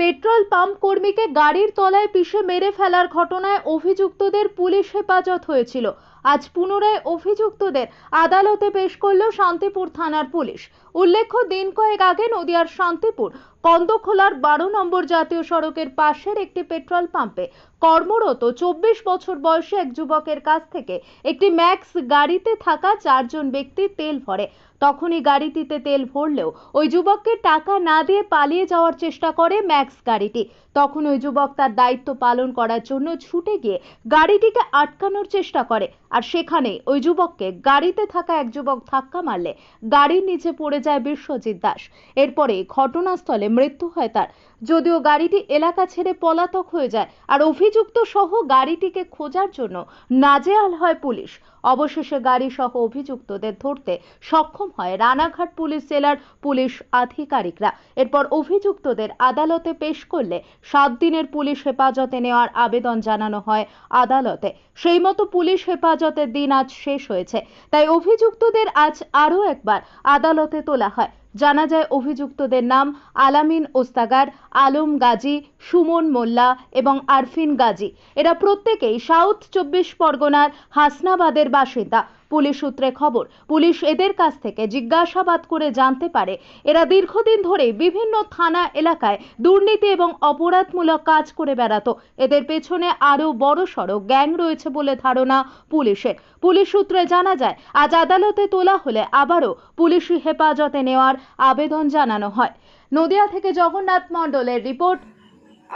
Petrol pump কর্মীকে গাড়ির তলায় পিষে মেরে ফেলার ঘটনায় অভিযুক্তদের পুলিশ হেফাজত হয়েছিল। আজ পুনরায় অভিযুক্তদের আদালতে পেশ করল শান্তিপুর থানার পুলিশ। উল্লেখ্য, দিন কয়েক আগে নদিয়ার শান্তিপুর, কন্দখোলার বারো নম্বর জাতীয় সড়কের পাশের একটি পেট্রোল পাম্পে কর্মরত চব্বিশ বছর বয়সী এক যুবকের কাছ থেকে একটি ম্যাক্স গাড়িতে থাকা চারজন ব্যক্তি তেল ভরে। তখনই গাড়িটিতে তেল ভরলেও ওই যুবককে টাকা না দিয়ে পালিয়ে যাওয়ার চেষ্টা করে ম্যাক্স গাড়িটি। তখন ওই যুবক তার দায়িত্ব পালন করার জন্য ছুটে গিয়ে গাড়িটিকে আটকানোর চেষ্টা করে। আর সেখানে ওই যুবককে গাড়িতে থাকা এক যুবক ধাক্কা মারলে গাড়ির নিচে পড়ে যায় বিশ্বজিৎ দাস। এরপরে ঘটনাস্থলে মৃত্যু হয় তার। যদিও গাড়িটি এলাকা ছেড়ে পলাতক হয়ে যায়, আর অভিযুক্ত সহ গাড়িটিকে খোঁজার জন্য নাজেহাল হয় পুলিশ। অবশেষে গাড়ি সহ অভিযুক্তদের ধরতে সক্ষম হয় রানাঘাট পুলিশ জেলার পুলিশ আধিকারিকরা। এরপর অভিযুক্তদের আদালতে পেশ করলে সাত দিনের পুলিশ হেফাজতে নেওয়ার আবেদন জানানো হয় আদালতে। সেই মতো পুলিশ হেফাজতের দিন আজ শেষ হয়েছে। তাই অভিযুক্তদের আজ আরও একবার আদালতে তোলা হয়। জানা যায়, অভিযুক্তদের নাম আলামিন ওস্তাগার, আলম গাজী, সুমন মোল্লা এবং আরফিন গাজী। এরা প্রত্যেকেই সাউথ চব্বিশ পরগনার হাসনাবাদের বাসিন্দা। পুলিশ সূত্রে খবর, পুলিশ এদের কাছ থেকে জিজ্ঞাসাবাদ করে জানতে পারে, এরা দীর্ঘদিন ধরে বিভিন্ন থানা এলাকায় দুর্নীতি এবং অপরাধমূলক কাজ করে বেড়াতো। এদের পেছনে আরও বড় সড়ো গ্যাং রয়েছে বলে ধারণা পুলিশের। পুলিশ সূত্রে জানা যায়, আজ আদালতে তোলা হলে আবারও পুলিশি হেফাজতে নেওয়ার আবেদন জানানো হয়। নদিয়া থেকে জগন্নাথ মণ্ডলের রিপোর্ট।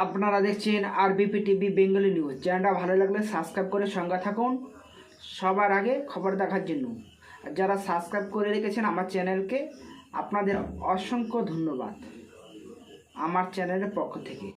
আপনারা দেখছেন আর বিপি টিভি বেঙ্গলি নিউজ। চ্যানেলটা ভালো লাগলে সাবস্ক্রাইব করে সঙ্গে থাকুন। সবার আগে খবর দেখার জন্য। যারা সাবস্ক্রাইব করে রেখেছেন আমার চ্যানেলকে, আপনাদের অসংখ্য ধন্যবাদ। আমার চ্যানেলের পক্ষ থেকে।